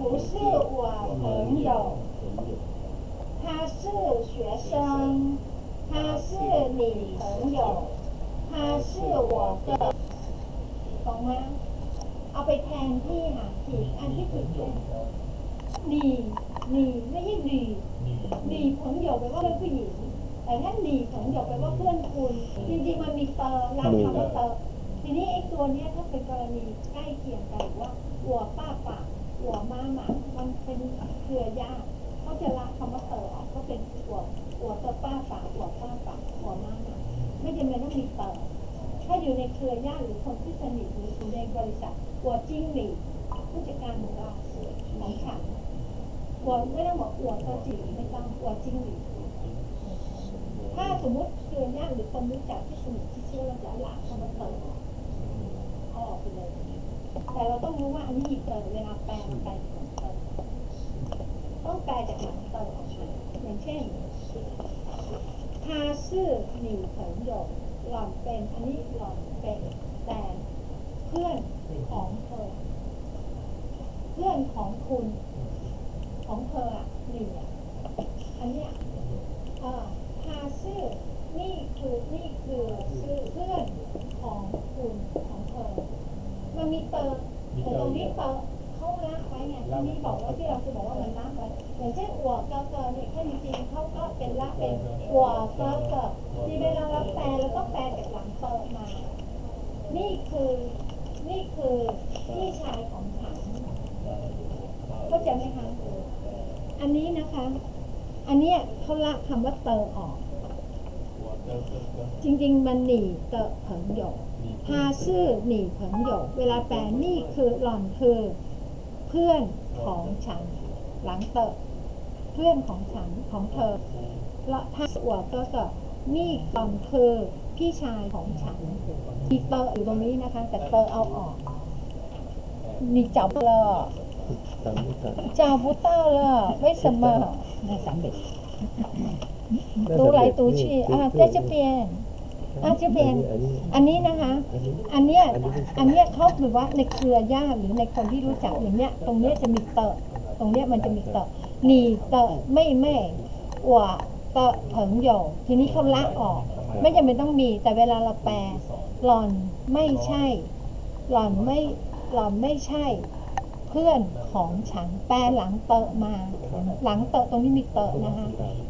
他不是我朋友，他是学生，他是你朋友，他是我的，懂吗？เอาไปแทนที่หาผิดอันที่ผิดเนี่ยหนีหนีไม่ใช่หนีหนีผงหยกแปลว่าเป็นผู้หญิง แต่ถ้าหนีผงหยกแปลว่าเพื่อนคุณ จริงๆมันมีเตอร์รักคำว่าเตอร์ทีนี้ไอ้ตัวเนี้ยถ้าเป็นกรณีใกล้เคียงกันว่าหัวป้าป่า หัวม้าหมามันเป็นเครือญาติเขาจะละคำว่าเตอออกก็เป็นหัวหัวเตอป้าป่าหัวป้าป่าหัวม้าหมาไม่จำเป็นต้องมีเตอถ้าอยู่ในเครือญาติหรือคนที่สนิทหรืออยู่ในบริษัทหัวจิ้งหรีดผู้จัดการของเราของฉันหัวไม่ต้องบอกหัวตัวจีไม่ต้องหัวจิ้งหรีดถ้าสมมติเครือญาติหรือคนรู้จักที่สนิทที่เชื่อเราจะหลักคำว่าเติมเอออกไปเลย แต่เราต้องรู้ว่าอันนี้เติมเวลาแปลมันแปลต้องแปลจากหลังเติมออกมาอย่างเช่นทาซื่อหนิวเสริมหยกหล่อนเป็นอันนี้หล่อนเป็นแต่เพื่อนของเธอ เพื่อนของคุณ ของเธออะหนึ่งอันเนี้ย หัวเกอเกอที่เวลาเราแปลเราก็แปลจากหลังเตอร์มา นี่คือนี่คือพี่ชายของฉันเข้าใจไหมคะอันนี้นะคะ อันนี้เขาละคำว่าเตอออก จริง ๆ มันหนีเตอเผิงหยกพาชื่อหนีเผิงหยก เวลาแปลนี่คือหล่อนคือ เพื่อนของฉัน หลังเตอ เพื่อนของฉันของเธอและท่านอวดก็จะนี่ตอนเธอพี่ชายของฉันมีเตอร์อยู่ตรงนี้นะคะ แต่เตอร์เอาออกนี่เจ้บเล่เจ้าพุต้าเล่ไม่สมอนสามเด็กตูไหลตูชีอ่าเจ๊จะเปลี่ยนอาจจะเป็นอันนี้นะคะ อันเนี้ยอันเนี้ยเขาหรือว่าในเครือญาติหรือในคนที่รู้จักอย่างเนี้ย ตรงเนี้ยจะมีเตอร์ตรงเนี้ยมันจะมีเตอร์ะหนีเตอะไม่แม่หว่าเตอะเผิงโยทีนี้เขาละออก ไม่จำเป็นต้องมี แต่เวลาเราแปลหล่อนไม่ใช่ หล่อนไม่หล่อนไม่ใช่ เพื่อนของฉันแปลหลังเตอะมา หลังเตอะตรงนี้มีเตอะนะคะ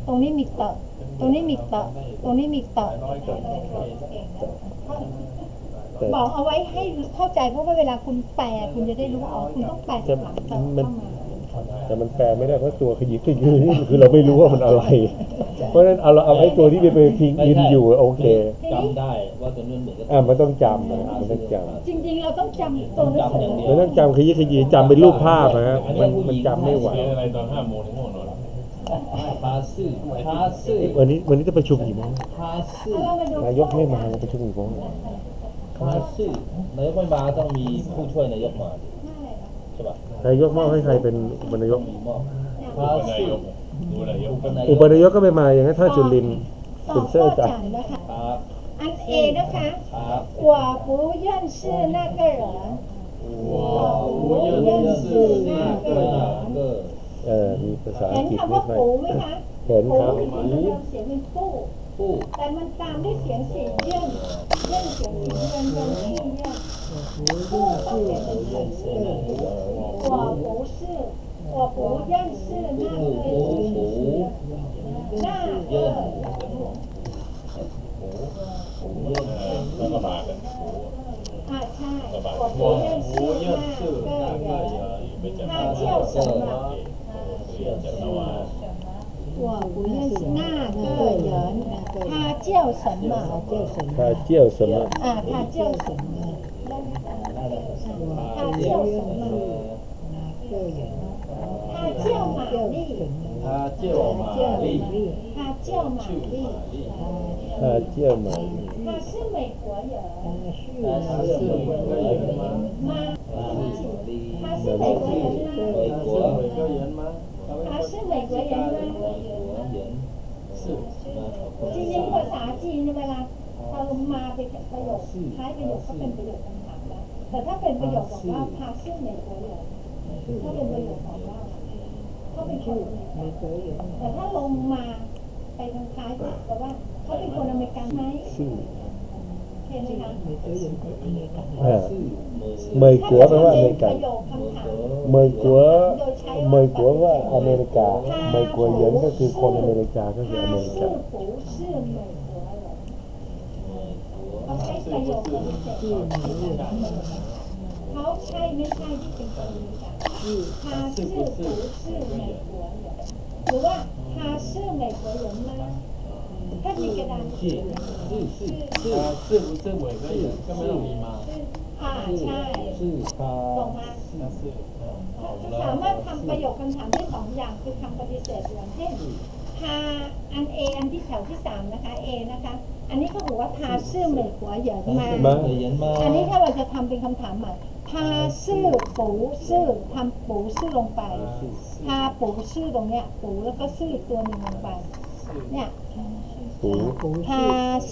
ตรงนี้มีเตอะตรงนี้มีเตอะตรงนี้มีเตอะแต่บอกเอาไว้ให้เข้าใจเพราะว่าเวลาคุณแปลคุณจะได้รู้ว่าอ๋อคุณต้องแปลจากหลังเติมมันเข้ามา แต่มันแปลไม่ได้เพราะตัวขยิบขยือนี่คือเราไม่รู้ว่ามันอะไร เพราะฉะนั้นเอาเราเอาไอ้ตัวที่เป็นพิงอินอยู่โอเคจำได้ว่าตัวนั้นเหมือนกับอ่ามันต้องจำนะมันต้องจจริงๆเราต้องจำตัวหนังสือำมันต้องจำขยิบขยือจำเป็นรูปภาพนะฮะมันมันจำไม่ไหวเรียนอะไรตอนห้าโมงถึงง่วงนอนพาซื่อพาซื่อวันนี้วันนี้จะประชุมกี่โมงพาซื่อเอาเรามาดูนายกไม่มาประชุมกี่โมงพาซื่อนายกไม่มาต้องมีผู้ช่วยนายกมา ช่ป่ะ นายกมอบให้ใครเป็นอุปนายก มีมอบ ดู พา นา ซื่อย กดูนายก อุปนายกก็ไม่มาอย่างนั้นถ้าจุลินทร์ ต่ เป็ อน เสื้อ ข้อ จัด ฉันนะคะ ครับ อันเอนะคะ ครับ 我不认识那个人我不认识那个人 เออมีภาษา เห็ อั น งกฤษ คำ ไม่ ว่า ค่อย ปูไหมคะ เห็น ปู ครับ จริงๆมันเริ่มเสียงเป็นปู้ ผู้ แต่มันตามด้วยเสียงสี่เยื่อนเยื่อนเสียงสี่เยื่อนเยื่อนสี่เยื่อนปู้ต้องเปลี่ยนเป็นเสียงสี่我不是我不认识那个人那个人 แล้วก็มากัน อ่าใช่ ก็มา 我不认识那个人 ไม่จำ 他 ได้ 叫什么เรียนจากนวา 我不认识那个人，他叫什么？他叫什么？啊，他叫什么？他叫什么？他叫玛丽。他叫玛丽。他叫玛丽。他叫玛丽。他是美国人吗？他是美国人吗？他是美国人吗？美国他是美国人吗美国人是吗？จริงๆภาษาจีนเวลาเติมมาเป็นประโยคท้ายประโยคก็เป็นประโยคคำถามแล้วแต่ถ้าเป็นประโยคบอกว่าพาชื่อ美国人พ ถ้าเป็นประโยคของเราเขาเป็นคนอเมริกันแต่ถ้าลงมาไปทางท้ายแต่ว่าเขาเป็นคนอเมริกันไหม ชื่อ เห็นไหมคะ อ่า ชื่อมือ เมยกัวแปลว่าอเมริกัน ประโยค mời của mời của America mời của dẫn các từ con America các từ America เขาใช่ไม่ใช่ที่เป็นคนรู้จักเขาชื่อผู้ชื่อในหัวหรอหรือว่าเขาช่อมาถ้ามีกระดนอชื่อชื่อชื่ช่หมือนก็ไม่า อ่าใช่ชื่ตรงมาจะสามารถทำประโยคคำถามได้สองอย่างคือคำปฏิเสธอย่างเช่นทาอันเออันที่แถวที่สามนะคะเอนะคะ อันนี้เขาบอกว่าทาชื่อเหมยหัวเหยินมามาอันนี้ถ้าเราจะทำเป็นคำถามใหม่ทาชื่อปูชื่อทำปูชื่อลงไปทาปูชื่อตรงเนี้ยปูแล้วก็ชื่อตัวหนึ่งลงไปเนี่ย หูหูทา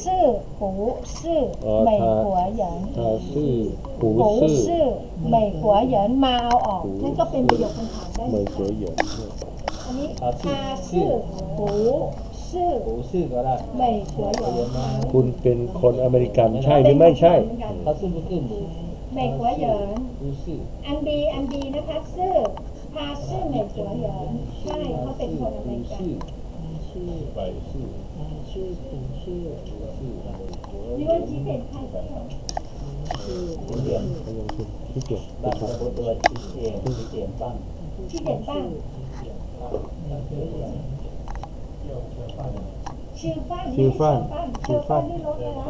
ซื่อหูซื่อไม่หัวหยินทาซื่อหูซื่อไมาออกนั่นก็เป็นประโยคคำถามได้เลยครับอันนี้เขาชื่อผู้ชื่อ美国人คุณเป็นคนอเมริกันใช่หรือไม่ใช่ทาซื่อหูซื่อไม่หัวหยิอันดันนะคะซื่อทาซื่อไม่ใช่เขาเป็นคนอเมริกัน ชื่อรายชื่อรายชื่อชื่อชื่อชื่อรายชื่อชื่อเรียนพี่เก่งบางคนตัวพี่เก่งพี่เก่งบ้างพี่เก่งบ้างชื่อฟ้านชื่อฟ้านชื่อฟ้านรถเลยนะ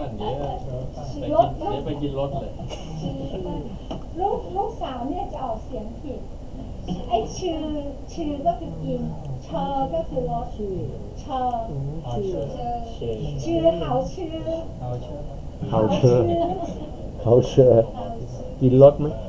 รถไปกินรถเลยลูกลูกสาวเนี่ยจะออกเสียงผิดไอ้ชื่อชื่อก็คือกิน เชอก็คือรถเชอชื่อ好吃เฮาเชอร์เฮาเชอร์กินรถไหมอ่า